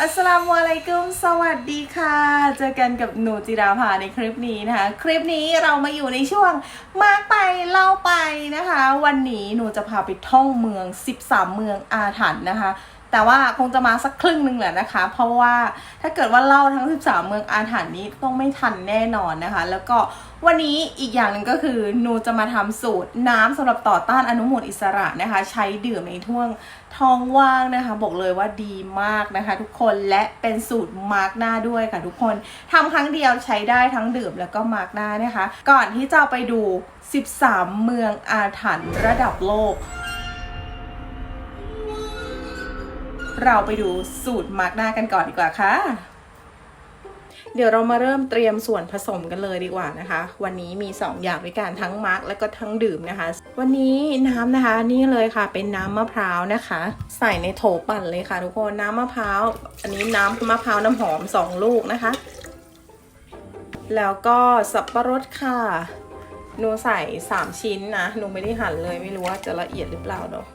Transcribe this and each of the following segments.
อัสสลามุอะลัยกุม สวัสดีค่ะ เจอกันกับหนูจิราภาในคลิปนี้นะคะ คลิปนี้เรามาอยู่ในช่วงมากไปเล่าไปนะคะ วันนี้หนูจะพาไปท่องเมือง 13 เมืองอาถรรพ์นะคะ แต่ว่าคงจะมาสักครึ่งหนึ่งแหละนะคะ เพราะว่าถ้าเกิดว่าเล่าทั้ง 13 เมืองอาถรรพ์นี้ต้องไม่ทันแน่นอนนะคะ แล้วก็วันนี้อีกอย่างหนึ่งก็คือหนูจะมาทำสูตรน้ำสำหรับต่อต้านอนุมูลอิสระนะคะ ใช้ดื่มในท่วงท้องว่างนะคะ บอกเลยว่าดีมากนะคะ ทุกคนและเป็นสูตรมาร์กหน้าด้วยค่ะทุกคนทำครั้งเดียวใช้ได้ทั้งดื่มแล้วก็มาร์กหน้านะคะ ก่อนที่จะไปดู 13 เมืองอาถรรพ์ระดับโลก เราไปดูสูตรมาร์กหน้ากันก่อนดีกว่าค่ะ เดี๋ยวเรามาเริ่มเตรียมส่วนผสมกันเลยดีกว่านะคะ วันนี้มี 2 อย่างด้วยกันทั้งมาร์กแล้วก็ทั้งดื่มนะคะ วันนี้น้ำนะคะนี่เลยค่ะ เป็นน้ำมะพร้าวนะคะ ใส่ในโถปั่นเลยค่ะ ทุกคนน้ำมะพร้าว อันนี้น้ำมะพร้าวน้ำหอม 2 ลูกนะคะ แล้วก็สับปะรดค่ะหนูใส่ 3 ชิ้นนะหนูไม่ได้หั่นเลยไม่รู้ว่าจะละเอียดหรือเปล่าเนาะ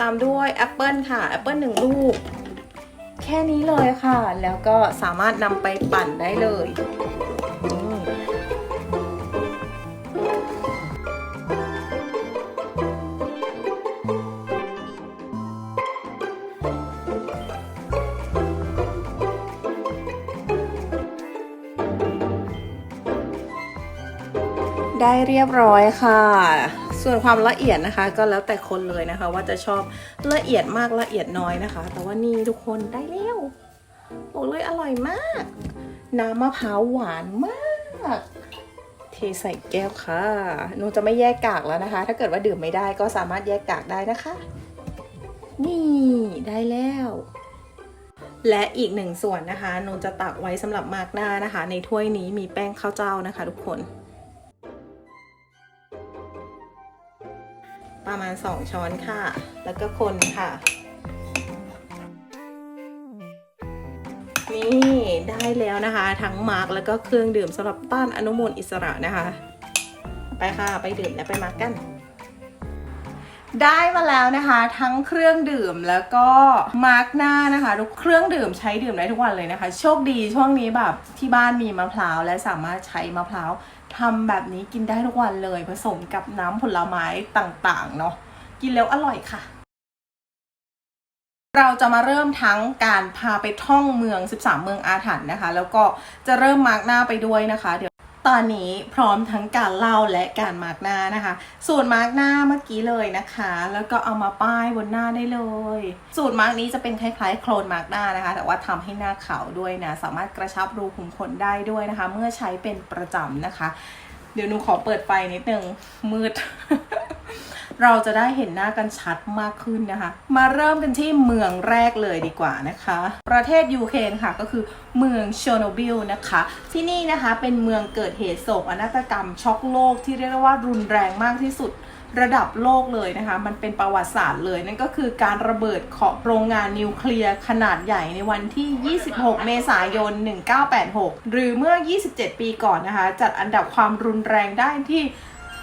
ตามด้วยแอปเปิลค่ะแอปเปิลหนึ่งลูก แค่นี้เลยค่ะ แล้วก็สามารถนำไปปั่นได้เลยได้เรียบร้อยค่ะ ส่วนความละเอียดนะคะ ก็แล้วแต่คนเลยนะคะ ว่าจะชอบละเอียดมากละเอียดน้อยนะคะ แต่ว่านี่ทุกคนได้แล้วบอกเลยอร่อยมาก น้ำมะพร้าวหวานมากเทใส่แก้วค่ะหนูจะไม่แยกกากแล้วนะคะ ถ้าเกิดว่าดื่มไม่ได้ก็สามารถแยกกากได้นะคะ นี่ได้แล้ว และอีกหนึ่งส่วนนะคะหนูจะตักไว้สำหรับมาร์กหน้านะคะ ในถ้วยนี้มีแป้งข้าวเจ้านะคะ ทุกคน ประมาณ 2 ช้อนค่ะ แล้วก็คนค่ะ นี่ได้แล้วนะคะ ทั้งมาร์กแล้วก็เครื่องดื่มสำหรับต้านอนุมูลอิสระนะคะ ไปค่ะ ไปดื่มและไปมาร์กกัน ได้มาแล้วนะคะ ทั้งเครื่องดื่มแล้วก็มาร์กหน้านะคะทุกเครื่องดื่มใช้ดื่มได้ทุกวันเลยนะคะ โชคดีช่วงนี้แบบที่บ้านมีมะพร้าวและสามารถใช้มะพร้าวทำแบบนี้กินได้ทุกวันเลย ผสมกับน้ำผลไม้ต่างๆเนาะกินแล้วอร่อยค่ะ เราจะมาเริ่มทั้งการพาไปท่องเมือง 13 เมืองอาถรรพ์นะคะ แล้วก็จะเริ่มมาร์กหน้าไปด้วยนะคะเดี๋ยว ตอนนี้พร้อมทั้งการเล่าและการมาร์กหน้านะคะ สูตรมาร์กหน้าเมื่อกี้เลยนะคะ แล้วก็เอามาป้ายบนหน้าได้เลย สูตรมาร์กนี้จะเป็นคล้ายๆโคลนมาร์กหน้านะคะ แต่ว่าทำให้หน้าขาวด้วยนะ สามารถกระชับรูขุมขนได้ด้วยนะคะ เมื่อใช้เป็นประจำนะคะ เดี๋ยวหนูขอเปิดไฟนิดนึงมืด เราจะได้เห็นหน้ากันชัดมากขึ้นนะคะ มาเริ่มกันที่เมืองแรกเลยดีกว่านะคะ ประเทศยูเครนค่ะก็คือเมืองโชโนบิลนะคะ ที่นี่นะคะเป็นเมืองเกิดเหตุโศกนาฏกรรมช็อกโลกที่เรียกว่ารุนแรงมากที่สุดระดับโลกเลยนะคะ มันเป็นประวัติศาสตร์เลย นั่นก็คือการระเบิดของโรงงานนิวเคลียร์ขนาดใหญ่ในวันที่ 26 เมษายน 1986 หรือเมื่อ 27 ปีก่อนนะคะ จัดอันดับความรุนแรงได้ที่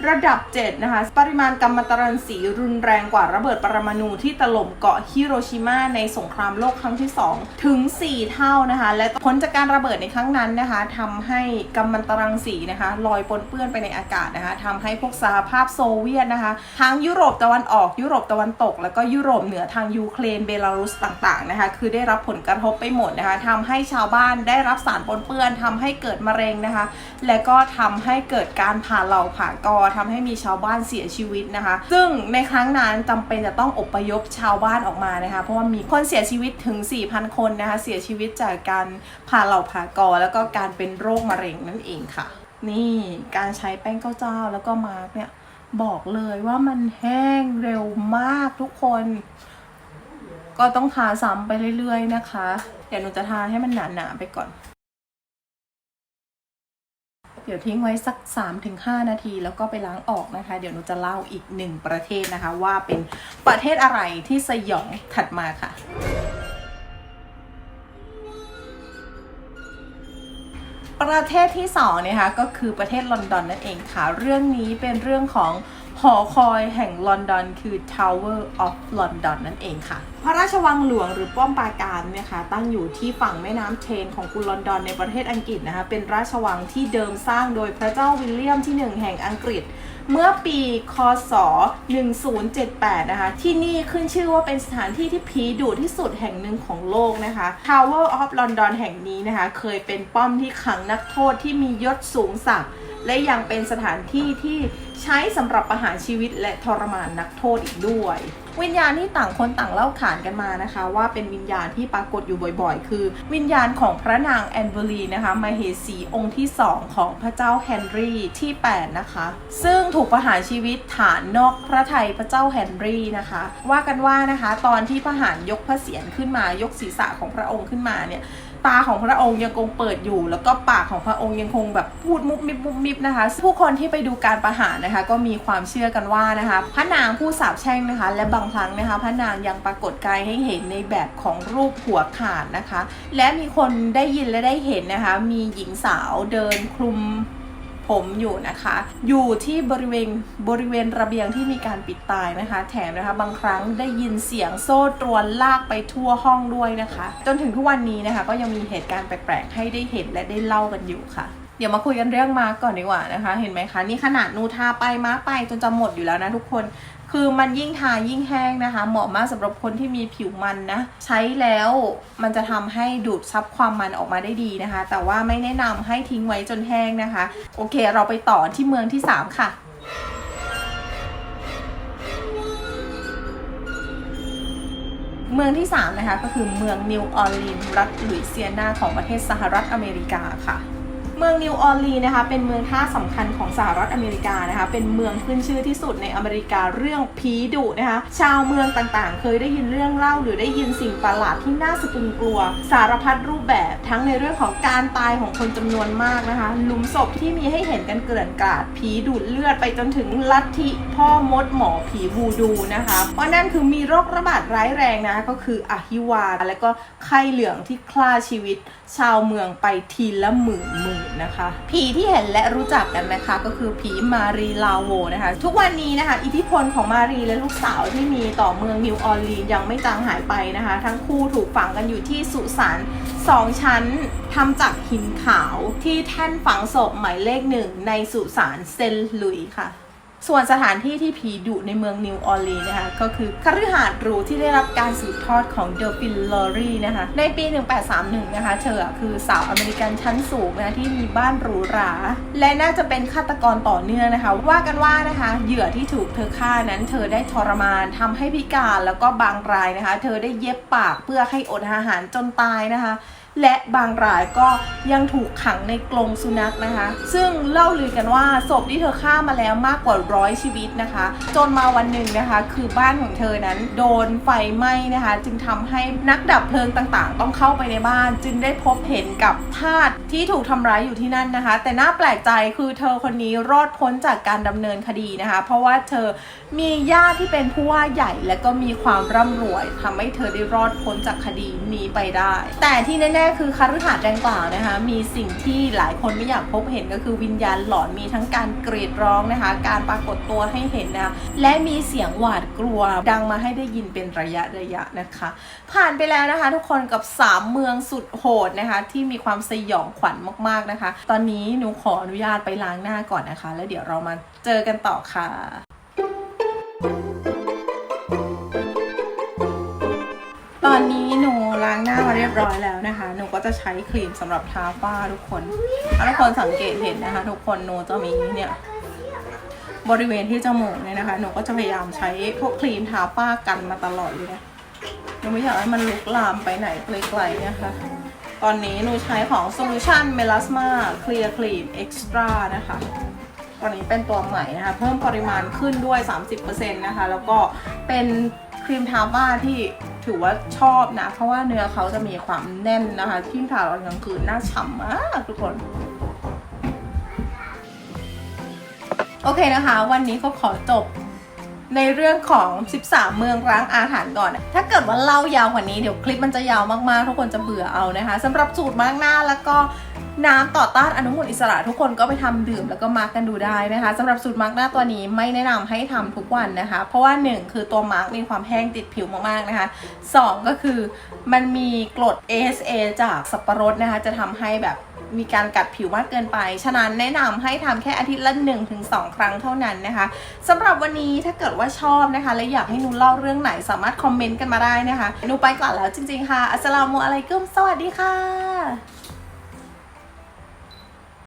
ระดับ 7 นะคะ ปริมาณกัมมันตรังสีรุนแรงกว่าระเบิดปรมาณูที่ถล่มเกาะฮิโรชิมาในสงครามโลกครั้งที่ 2 ถึง 4 เท่านะคะ และผลจากการระเบิดในครั้งนั้นนะคะทำให้กัมมันตรังสีนะคะลอยปนเปื้อนไปในอากาศนะคะทำให้พวกสหภาพโซเวียตนะคะ ทั้งยุโรปตะวันออกยุโรปตะวันตก แล้วก็ยุโรปเหนือทางยูเครนเบลารุสต่างๆนะคะคือได้รับผลกระทบไปหมดนะคะทำให้ชาวบ้านได้รับสารปนเปื้อนทำให้เกิดมะเร็งนะคะ และก็ทำให้เกิดการผ่าเหล่าผ่ากอทำให้มีชาวบ้านเสียชีวิตนะคะ ซึ่งในครั้งนั้นจำเป็นจะต้องอพยพชาวบ้านออกมานะคะเพราะว่ามีคนเสียชีวิตถึง 4,000 คนนะคะเสียชีวิตจากการผ่าเหล่าผ่ากอ แล้วก็การเป็นโรคมะเร็งนั่นเองค่ะ นี่การใช้แป้งข้าวเจ้าแล้วก็มาร์กเนี่ยบอกเลยว่ามันแห้งเร็วมากทุกคน ก็ต้องทาซ้ำไปเรื่อยๆนะคะ เดี๋ยวหนูจะทาให้มันหนาๆไปก่อน ดี๋ยวทิ้งไว้สัก 3-5 นาที แล้วก็ไปล้างออกนะคะ เดี๋ยวหนูจะเล่าอีกหนึ่งประเทศนะคะ ว่าเป็นประเทศอะไรที่สยองถัดมาค่ะประเทศที่สองนะคะก็คือประเทศลอนดอนนั่นเองค่ะ เรื่องนี้เป็นเรื่องของ หอคอยแห่งลอนดอนคือ Tower of London นั่นเองค่ะ พระราชวังหลวงหรือป้อมปราการเนี่ยค่ะตั้งอยู่ที่ฝั่งแม่น้ำเทนของกรุงลอนดอนในประเทศอังกฤษนะคะ เป็นราชวังที่เดิมสร้างโดยพระเจ้าวิลเลียมที่ 1 แห่งอังกฤษ เมื่อปี คศ 1078 นะคะ ที่นี่ขึ้นชื่อว่าเป็นสถานที่ที่ผีดุที่สุดแห่งหนึ่งของโลกนะคะ Tower of London แห่งนี้นะคะ เคยเป็นป้อมที่ขังนักโทษที่มียศสูงสักด และยังเป็นสถานที่ที่ใช้สำหรับประหารชีวิตและทรมานนักโทษอีกด้วย วิญญาณที่ต่างคนต่างเล่าขานกันมานะคะ ว่าเป็นวิญญาณที่ปรากฏอยู่บ่อยๆ คือ วิญญาณของพระนางแอนเบรีนะคะมาเหสีองค์ที่ 2 ของพระเจ้าแฮนรี่ที่ 8 นะคะ ซึ่งถูกประหารชีวิตฐานนอกพระทัยพระเจ้าแฮนรี่นะคะ ว่ากันว่านะคะ ตอนที่ประหารยกพระเศียรขึ้นมายกศีรษะของพระองค์ขึ้นมาเนี่ย ตาของพระองค์ยังคงเปิดอยู่ แล้วก็ปากของพระองค์ยังคงแบบพูดมุบมิบมุบมิบนะคะ ผู้คนที่ไปดูการประหารนะคะ ก็มีความเชื่อกันว่านะคะ พระนางผู้สาบแช่งนะคะ และบางครั้งนะคะ พระนางยังปรากฏกายให้เห็นในแบบของรูปหัวขาดนะคะ และมีคนได้ยินและได้เห็นนะคะ มีหญิงสาวเดินคลุม ผมอยู่นะคะ อยู่ที่บริเวณบริเวณระเบียงที่มีการปิดตายนะคะ แถมนะคะบางครั้งได้ยินเสียงโซ่ตรวนลากไปทั่วห้องด้วยนะคะ จนถึงทุกวันนี้นะคะ ก็ยังมีเหตุการณ์แปลกๆให้ได้เห็นและได้เล่ากันอยู่ค่ะเดี๋ยวมาคุยกันเรื่องมาร์กก่อนดีกว่านะคะ เห็นไหมคะ นี่ขนาดนูทาไปมาร์กไปจนจะหมดอยู่แล้วนะทุกคน คือมันยิ่งทายิ่งแห้งนะคะ เหมาะมากสำหรับคนที่มีผิวมันนะ ใช้แล้วมันจะทำให้ดูดซับความมันออกมาได้ดีนะคะ แต่ว่าไม่แนะนำให้ทิ้งไว้จนแห้งนะคะ โอเค เราไปต่อที่เมืองที่ 3 ค่ะเมืองที่ 3 นะคะ ก็คือเมืองนิวออร์ลีนส์รัฐลุยเซียนาของประเทศสหรัฐอเมริกาค่ะ เมืองนิวออร์ลีนส์นะคะเป็นเมืองท่าสำคัญของสหรัฐอเมริกานะคะเป็นเมืองขึ้นชื่อที่สุดในอเมริกาเรื่องผีดุนะคะชาวเมืองต่างๆ เคยได้ยินเรื่องเล่าหรือได้ยินสิ่งประหลาดที่น่าสะพรึงกลัว สารพัดรูปแบบทั้งในเรื่องของการตายของคนจำนวนมากนะคะหลุมศพที่มีให้เห็นกันเกลื่อนกลาดผีดูดเลือดไปจนถึงลัทธิพ่อมดหมอผีวูดูนะคะเพราะนั่นคือมีโรคระบาดร้ายแรงนะคะก็คืออหิวาและก็ไข้เหลืองที่ฆ่าชีวิต ชาวเมืองไปทีละหมื่นหมื่นนะคะ ผีที่เห็นและรู้จักกันนะคะก็คือผีมารีลาโวนะคะ ทุกวันนี้นะคะ อิทธิพลของมารีและลูกสาวที่มีต่อเมืองนิวออร์ลีนยังไม่จางหายไปนะคะ ทั้งคู่ถูกฝังกันอยู่ที่สุสานสองชั้นทำจากหินขาวที่แท่นฝังศพหมายเลขหนึ่งในสุสานเซนหลุยค่ะ ส่วนสถานที่ที่ผีดุในเมืองนิวออร์ลีนส์นะคะก็คือคฤหาสน์หรูที่ได้รับการสืบทอดของเดอฟินลอรีนะคะในปี 1831 นะคะเธอคือสาวอเมริกันชั้นสูงนะคะที่มีบ้านหรูหรา และน่าจะเป็นฆาตกรต่อเนื่องนะคะ ว่ากันว่านะคะเหยื่อที่ถูกเธอฆ่านั้นเธอได้ทรมานทำให้พิการแล้วก็บางรายนะคะ เธอได้เย็บปากเพื่อให้อดอาหารจนตายนะคะ และบางรายก็ยังถูกขังในกรงสุนัขนะคะ ซึ่งเล่าลือกันว่าศพที่เธอฆ่ามาแล้วมากกว่าร้อยชีวิตนะคะ จนมาวันหนึ่งนะคะ คือบ้านของเธอนั้นโดนไฟไหม้นะคะ จึงทำให้นักดับเพลิงต่างๆ ต้องเข้าไปในบ้าน จึงได้พบเห็นกับทาสที่ถูกทำร้ายอยู่ที่นั่นนะคะ แต่น่าแปลกใจคือเธอคนนี้รอดพ้นจากการดำเนินคดีนะคะ เพราะว่าเธอมีญาติที่เป็นผู้ว่าใหญ่และก็มีความร่ำรวยทำให้เธอได้รอดพ้นจากคดีนี้ไปได้ แต่ที่แน่ๆคือคฤหาสน์ดังกล่าวนะคะ มีสิ่งที่หลายคนไม่อยากพบเห็นก็คือวิญญาณหลอนมีทั้งการกรีดร้องนะคะ การปรากฏตัวให้เห็นนะและมีเสียงหวาดกลัวดังมาให้ได้ยินเป็นระยะระยะนะคะ ผ่านไปแล้วนะคะ ทุกคนกับ 3 เมืองสุดโหดนะคะ ที่มีความสยองขวัญมากๆนะคะ ตอนนี้หนูขออนุญาตไปล้างหน้าก่อนนะคะ แล้วเดี๋ยวเรามาเจอกันต่อค่ะางหน้ามาเรียบร้อยแล้วนะคะ หนูก็จะใช้ครีมสำหรับทาฝ้าทุกคนถ้าทุกคนสังเกตเห็นนะคะ ทุกคนหนูจะมีเนี่ยบริเวณที่จมูกเนี่ยนะคะ หนูก็จะพยายามใช้พวกครีมทาฝ้ากันมาตลอดเลยนะหนูไม่อยากให้มันลุกลามไปไหนไกลๆนะคะ ตอนนี้หนูใช้ของ Solution Melasma Clear Cream Extra นะคะตอนนี้เป็นตัวใหม่นะคะ เพิ่มปริมาณขึ้นด้วย 30%นะคะ แล้วก็เป็นครีมทาบ้าที่ ถือว่าชอบนะ เพราะว่าเนื้อเขาจะมีความแน่นนะคะที่ทาตอนกลางคืนน่าฉ่ำมากทุกคนโอเคนะคะ วันนี้ก็ขอจบในเรื่องของ 13 เมืองร้างอาถรรพ์ก่อน ถ้าเกิดว่าเล่ายาวกว่านี้เดี๋ยวคลิปมันจะยาวมากๆ ทุกคนจะเบื่อเอานะคะสำหรับสูตรมากหน้าแล้วก็ น้ำต่อต้านอนุมูลอิสระทุกคนก็ไปทำดื่มแล้วก็มาร์กกันดูได้นะคะสำหรับสูตรมาร์กหน้าตัวนี้ไม่แนะนำให้ทำทุกวันนะคะ เพราะว่า 1 คือตัวมาร์กมีความแห้งติดผิวมากๆนะคะ 2 ก็คือมันมีกรด AHA จากสับปะรดนะคะ จะทำให้แบบมีการกัดผิวมากเกินไป ฉะนั้นแนะนำให้ทำแค่อาทิตย์ละ1-2 ครั้งเท่านั้นนะคะสำหรับวันนี้ถ้าเกิดว่าชอบนะคะ และอยากให้หนูเล่าเรื่องไหนสามารถคอมเมนต์กันมาได้นะคะหนูไปก่อนแล้วจริงๆค่ะ อัสสลามุอะลัยกุมสวัสดีค่ะ